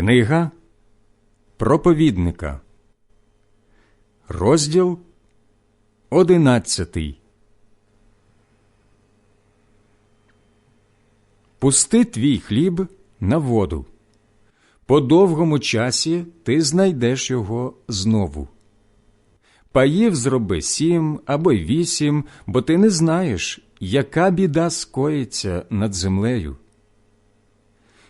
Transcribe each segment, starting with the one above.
Книга проповідника, розділ одинадцятий. Пусти твій хліб на воду. По довгому часі ти знайдеш його знову. Паїв зроби сім або вісім, бо ти не знаєш, яка біда скоїться над землею.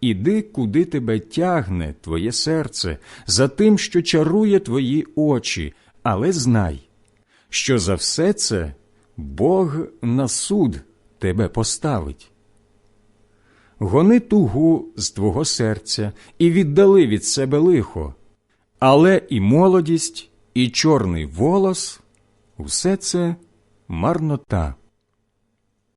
Іди, куди тебе тягне твоє серце, за тим, що чарує твої очі, але знай, що за все це Бог на суд тебе поставить. Гони тугу з твого серця і віддали від себе лихо, але і молодість, і чорний волос усе це марнота.